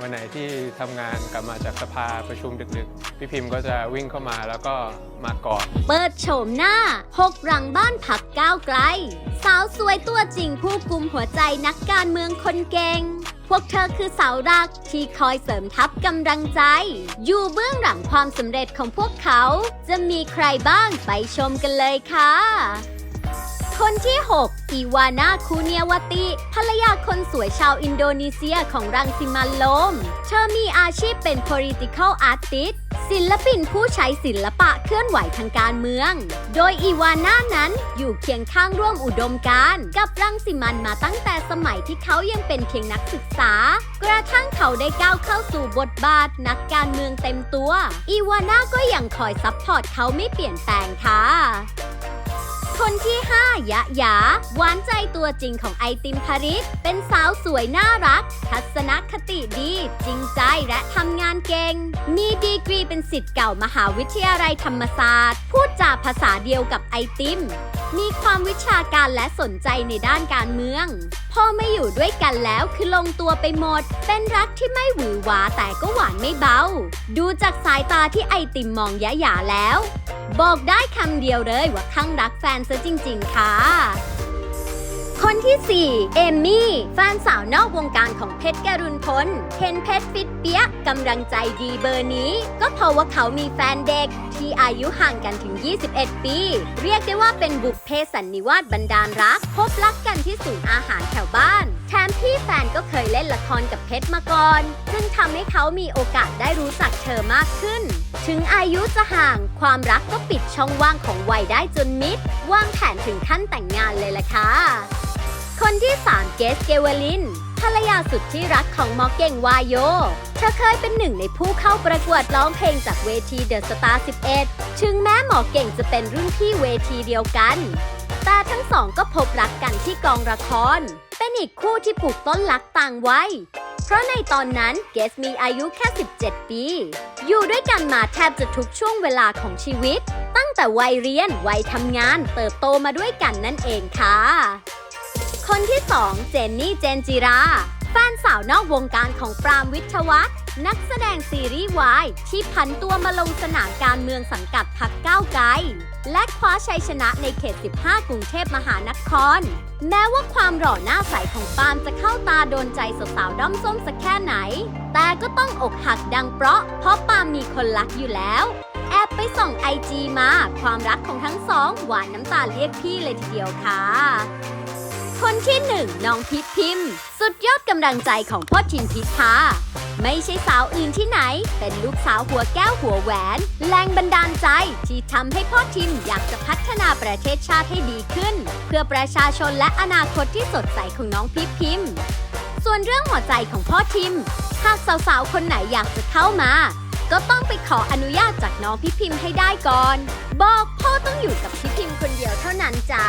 วันไหนที่ทำงานกลับมาจากสภาประชุมดึกๆ พี่พิมพ์ก็จะวิ่งเข้ามาแล้วก็มากอด เปิดโฉมหน้า หกหลังบ้านพักก้าวไกล สาวสวยตัวจริงผู้กุมหัวใจนักการเมืองคนเก่ง พวกเธอคือเสาหลักที่คอยเสริมทัพกำลังใจ อยู่เบื้องหลังความสำเร็จของพวกเขา จะมีใครบ้างไปชมกันเลยค่ะ คนที่ 6 อีวานาคูเนียวติ ภรรยาคนสวยชาวอินโดนีเซียของรังสิมันโลม เธอมีอาชีพเป็น political artist ศิลปินผู้ใช้ศิลปะเคลื่อนไหวทางการเมือง โดยอีวาน่านั้นอยู่เคียงข้างร่วมอุดมการณ์กับรังสิมันมาตั้งแต่สมัยที่เขายังเป็นเพียงนักศึกษา กระทั่งเขาได้ก้าวเข้าสู่บทบาทนักการเมืองเต็มตัว อีวาน่าก็ยังคอยซัพพอร์ตเขาไม่เปลี่ยนแปลงค่ะ ยะหยา หวานใจตัวจริงของไอติมพาริสเป็นสาวสวยน่ารัก ทัศนคติดี จริงใจและทำงานเก่ง มีดีกรีเป็นสิทธิ์เก่ามหาวิทยาลัยธรรมศาสตร์ พูดจาภาษาเดียวกับไอติม มีความวิชาการและสนใจในด้านการเมืองพอไม่อยู่ด้วยกันแล้วคือลงตัวไปหมด เป็นรักที่ไม่หวือหวาแต่ก็หวานไม่เบา ดูจากสายตาที่ไอติมมองยะหยาแล้ว บอกได้คำเดียวเลยว่าข้างรักแฟนซะจริง ๆ ค่ะ คนที่ 4 เอมมี่ แฟนสาวนอกวงการของเพชรกรุณพลเห็นเพชรฟิตเปียกกำลังใจดีเบอร์นี้ ก็เพราะว่าเขามีแฟนเด็กที่อายุห่างกันถึง 21 ปี เรียกได้ว่าเป็นบุพเพสันนิวาสบันดาลรัก พบรักกันที่ศูนย์อาหารแถวบ้าน แถมพี่แฟนก็เคยเล่นละครกับเพชรมาก่อนจึงทำให้เขามีโอกาสได้รู้จักเธอมากขึ้น ถึงอายุจะห่าง ความรักก็ปิดช่องว่างของวัยได้จนมิด วางแผนถึงขั้นแต่งงานเลยล่ะค่ะ คนที่ 3 เกสเกวลิน ภรรยาสุดที่รักของหมอเก่งวายโย เธอเคยเป็นหนึ่งในผู้เข้าประกวดร้องเพลงจากเวทีเดอะสตาร์11 ถึงแม้หมอเก่งจะเป็นรุ่นพี่เวทีเดียวกัน แต่ทั้งสองก็พบรักกันที่กองละคร เป็นอีกคู่ที่ปลูกต้นรักต่างไวัยเพราะในตอนนั้นเกสมีอายุแค่ 17 ปี อยู่ด้วยกันมาแทบจะทุกช่วงเวลาของชีวิต ตั้งแต่วัยเรียนวัยทำงานเติบโตมาด้วยกันนั่นเองค่ะ คนที่ 2 เจนนี่เจนจิรา แฟนสาวนอกวงการของปรามวิทวัฒน์นักแสดงซีรีส์วายที่พันตัวมาลงสนามการเมืองสังกัดพักก้าวไกล และคว้าชัยชนะในเขต 15 กรุงเทพมหานคร แม้ว่าความหล่อหน้าใสของปามจะเข้าตาโดนใจสาวๆด้อมส้มสักแค่ไหน แต่ก็ต้องอกหักดังเพราะ เพราะปามมีคนรักอยู่แล้ว แอบไปส่องไอจีมา ความรักของทั้งสอง หวานน้ำตาเรียกพี่เลยทีเดียวค่ะ คนที่หนึ่งน้องพิษพิมพ์ สุดยอดกำลังใจของพ่อทิมพิธาไม่ใช่สาวอื่นที่ไหน เป็นลูกสาวหัวแก้วหัวแหวน แรงบันดาลใจที่ทำให้พ่อทิมอยากจะพัฒนาประเทศชาติให้ดีขึ้น เพื่อประชาชนและอนาคตที่สดใสของน้องพิษพิมพ์ ส่วนเรื่องหัวใจของพ่อทิม หากสาวๆคนไหนอยากจะเข้ามา ก็ต้องไปขออนุญาตจากน้องพี่พิมพ์ให้ได้ก่อน บอกพ่อต้องอยู่กับพี่พิมพ์คนเดียวเท่านั้นจ้า